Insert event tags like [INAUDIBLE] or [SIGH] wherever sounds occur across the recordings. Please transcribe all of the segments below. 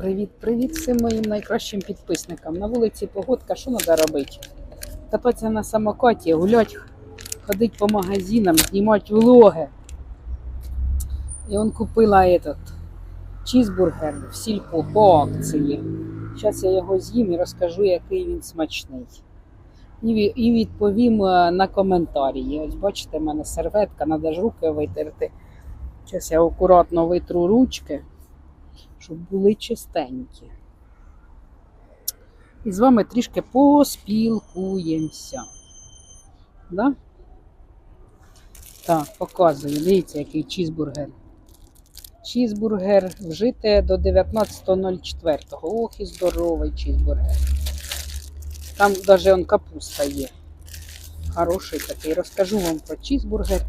Привіт-привіт всім моїм найкращим підписникам. На вулиці погодка, що треба робити? Кататися на самокаті, гулять, ходити по магазинам, знімати влоги. І он купила этот чізбургер в сільпо по акції. Зараз я його з'їм і розкажу, який він смачний. І відповім е, на коментарі. Ось бачите, в мене серветка, треба ж руки витерти. Зараз я акуратно витру ручки щоб були чистенькі. І з вами трішки поспілкуємося. Да? Так, показую. Дивіться, який чізбургер. Чізбургер вжите до 19.04. Ох, і здоровий чізбургер. Там навіть он капуста є. Хороший такий. Розкажу вам про чізбургер.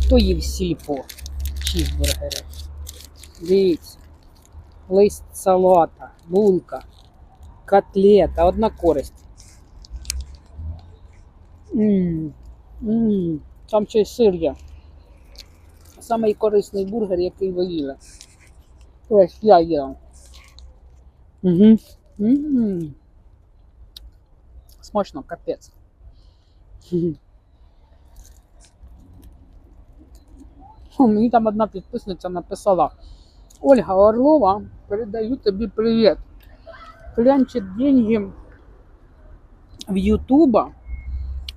Хто їв сільпо чізбургери? Дивіться, лист салата, булка, котлета, одна користь. М, м, Там ще й сир є. Самий корисний бургер, який ви їли. Ось я їла. Угу. М. Смачно, капець. Мені там одна підписниця написала. Ольга Орлова, передаю тобі привіт. Клянчит деньги в Ютуба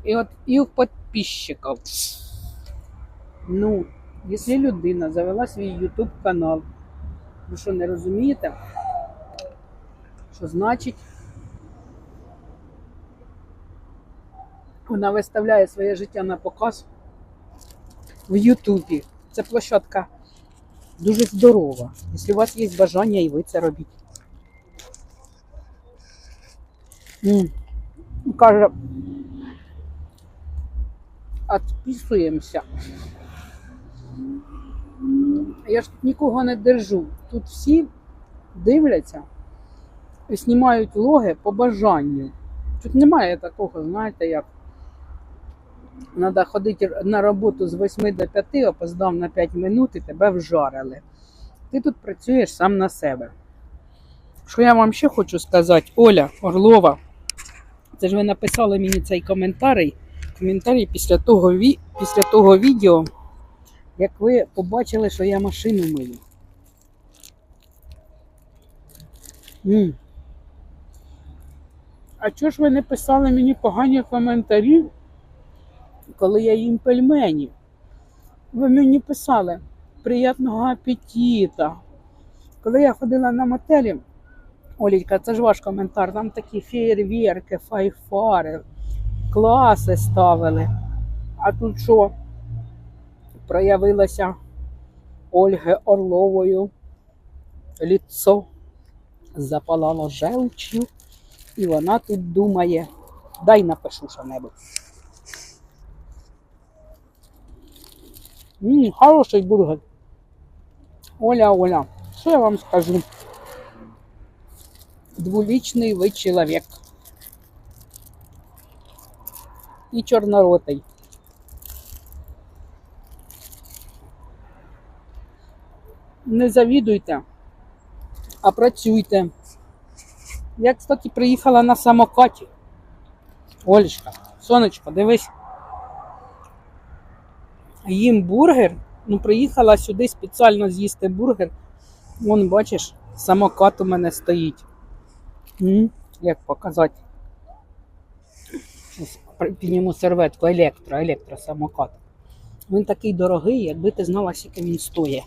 і от і в подписчиків. Ну, якщо людина завела свій Ютуб канал, ви що не розумієте? Що значить вона виставляє своє життя на показ в Ютубі. Це площадка дуже здорова. Якщо у вас є бажання, і ви це робіть. М. Каже, відписуємося. Я ж тут нікого не держу. Тут всі дивляться і знімають влоги по бажанню. Тут немає такого, знаєте, як Треба ходити на роботу з 8 до 5, опоздав на 5 минут і тебе вжарили. Ти тут працюєш сам на себе. Що я вам ще хочу сказати, Оля Орлова, це ж ви написали мені цей коментарій, коментарій після того, після того відео, як ви побачили, що я машину мию. М. А чого ж ви не писали мені погані коментарі? Коли я їм пельмені. Ви мені писали приємного апетита. Коли я ходила на мотелі, Олічка, це ж ваш коментар, там такі феєрверки, файфари, класи ставили. А тут що? Проявилося Ольги Орловою ліцо запалало желчю, і вона тут думає, дай напишу Ммм, хороший бургер. Оля, Оля, що я вам скажу? Двуличний ви чоловік. І чорноротий. Не завідуйте, а працюйте. Я, кстати, приїхала на самокаті. Олечка, сонечко, дивись їм бургер. Ну, приїхала сюди спеціально з'їсти бургер. Вон, бачиш, самокат у мене стоїть. М? Як показати? Щас Підніму серветку, електро, електросамокат. Він такий дорогий, якби ти знала, скільки він стоїть.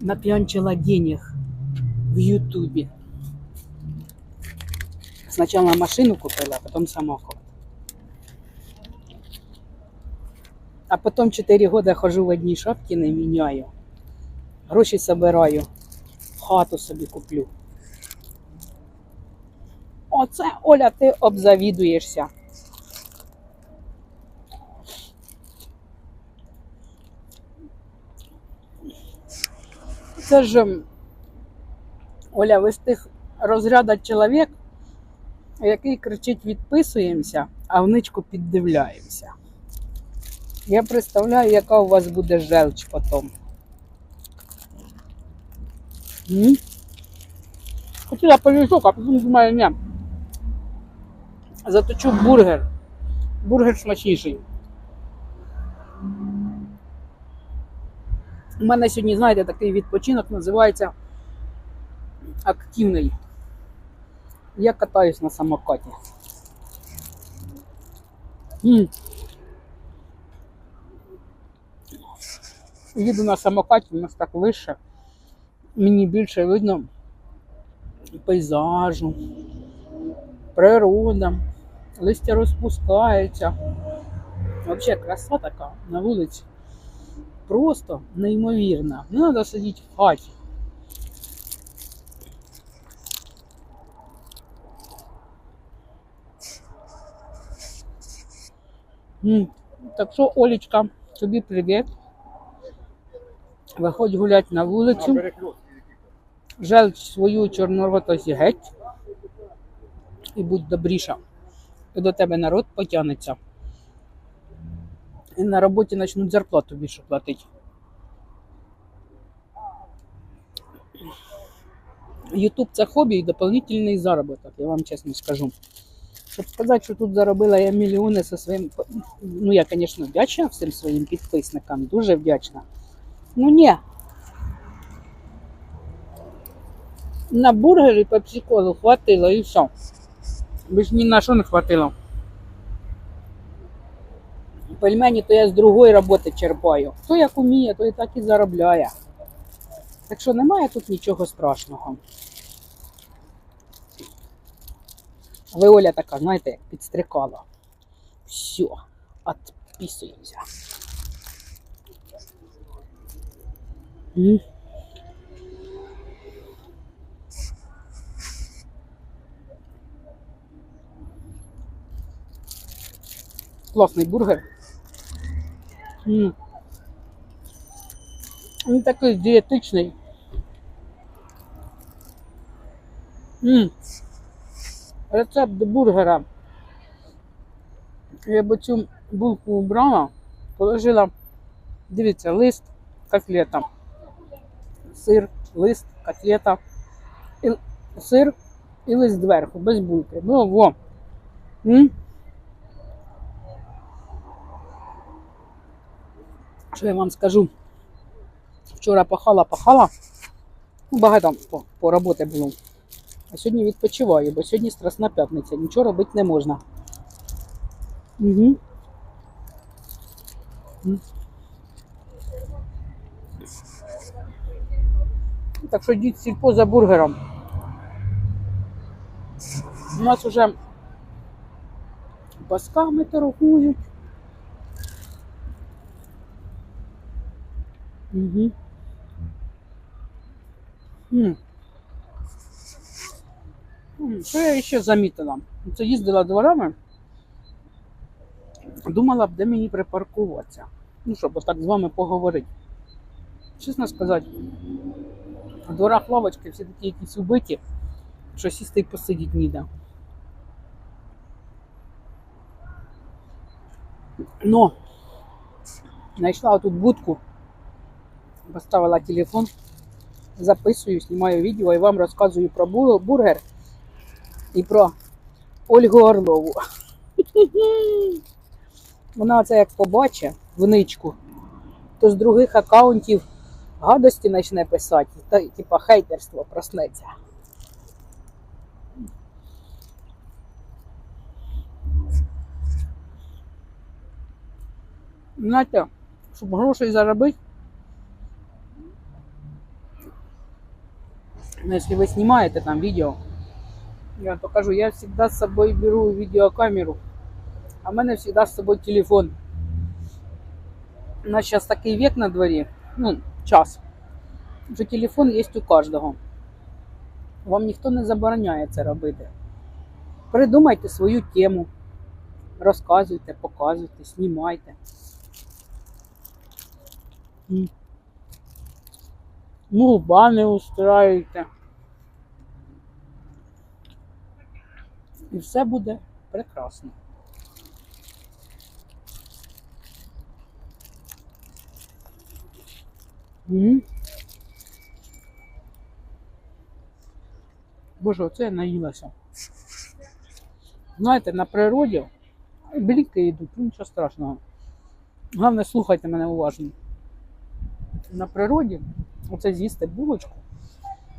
Нап'янчила денег в Ютубі. Спочатку машину купила, а потім самокат. А потім 4 роки хожу в одній шапці, не міняю. Гроші собираю, хату собі куплю. Оце, Оля, ти обзавідуєшся. Це ж, ем, Оля, ви з тих розряда чоловік, який кричить відписуємося, а в ничку піддивляємося. Я представляю, яка у вас буде желч потім. М. Хотіла пиріжок, а потім думаю, ні. Заточу бургер. Бургер смачніший. У мене сьогодні, знаєте, такий відпочинок називається активний. Я катаюсь на самокаті. Їду на самокаті, у нас так вище. Мені більше видно пейзажу, природа, листя розпускається. Взагалі краса така на вулиці. Просто неймовірна. Не треба сидіти в хаті. Так що, Олечка, тобі привіт. Виходь гулять на вулицю. Желч свою чорноротость геть. І будь добріша. І до тебе народ потягнеться. І на роботі почнуть зарплату більше платити. Ютуб це хобі і дополнительний заробіток, я вам чесно скажу. Щоб сказати, що тут заробила я мільйони зі своїм. Ну, я, звісно, вдячна всім своїм підписникам, дуже вдячна. Ну ні. На бургері по приколу хватило і все. Більш ні на що не хватило. Пельмені то я з другої роботи черпаю. Хто як уміє, той так і заробляє. Так що немає тут нічого страшного. Ви Оля така, знаєте, як підстрикала. Все, відписуємося. М. Класний бургер. М. Він такий дієтичний. М. Рецепт бургера. Я б цю булку убрала, положила, дивіться, лист, котлета, сир, лист, котлета, і, сир і лист зверху, без булки. Ну, во. М? Що я вам скажу? Вчора пахала, пахала. Ну, багато по, по роботи було. А сьогодні відпочиваю, бо сьогодні страсна п'ятниця, нічого робити не можна. Угу. Так що йдіть сільпо за бургером. У нас вже пасками торгують. Угу. Що я ще замітила? Це їздила дворами, думала б, де мені припаркуватися. Ну, щоб отак з вами поговорити. Чесно сказати, в дворах лавочки всі такі якісь убиті, що сісти і посидіти ніде. Но знайшла тут будку, поставила телефон, записую, знімаю відео і вам розказую про бургер і про Ольгу Орлову. [LAUGHS] Вона це як побачить в ничку, то з других аккаунтів гадості почне писати, та, типа хейтерство проснеться. Знаєте, щоб грошей заробити, ну, если вы снимаете там видео, я вам покажу, я всегда с собой беру видеокамеру, а в мене всегда з собою телефон. У нас зараз такий век на дворі, ну, час, що телефон є у кожного. Вам ніхто не забороняє це робити. Придумайте свою тему, розказуйте, показуйте, знімайте. М. Ну, бани устраюйте. І все буде прекрасно. М. Боже, оце я наїлася. Знаєте, на природі бліки йдуть, ну нічого страшного. Головне, слухайте мене уважно. На природі оце з'їсти булочку,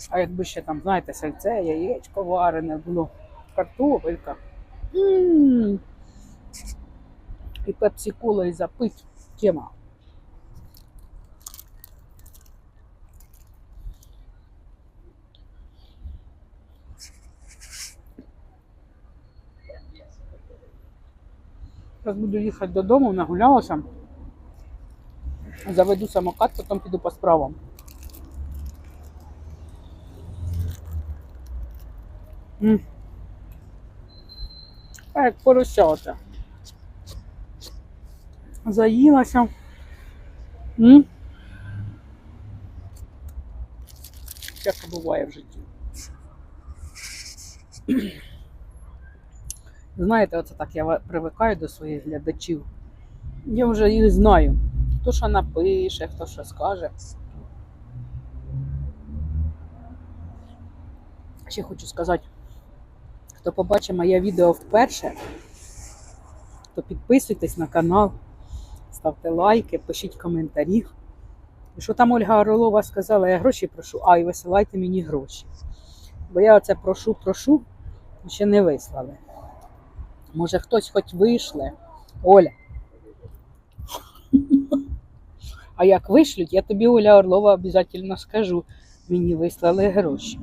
а якби ще там, знаєте, сальце, яєчко варене було, картопелька. М. І пепсі кола і запить тема. Зараз буду їхати додому, нагулялася. Заведу самокат, потім піду по справам. М. А як поросята. Заїлася. М? Всяке буває в житті. Знаєте, оце так я привикаю до своїх глядачів. Я вже їх знаю. Хто що напише, хто що скаже. Ще хочу сказати, хто побачить моє відео вперше, то підписуйтесь на канал, ставте лайки, пишіть коментарі. І що там Ольга Орлова сказала, я гроші прошу, а і висилайте мені гроші. Бо я оце прошу, прошу, ще не вислали. Може хтось хоч вийшле. Оля. А як вишлють, я тобі, Оля Орлова, обов'язково скажу. Мені вислали гроші.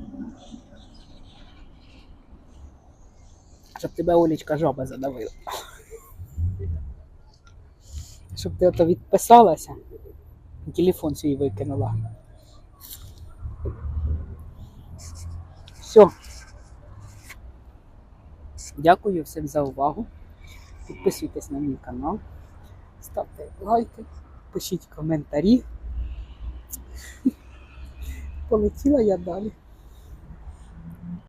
Щоб тебе Олечка жаба задавила. Щоб ти ото відписалася, телефон свій викинула. Все. Дякую всім за увагу. Підписуйтесь на мій канал, ставте лайки, пишіть коментарі. [LAUGHS] Полетіла я далі.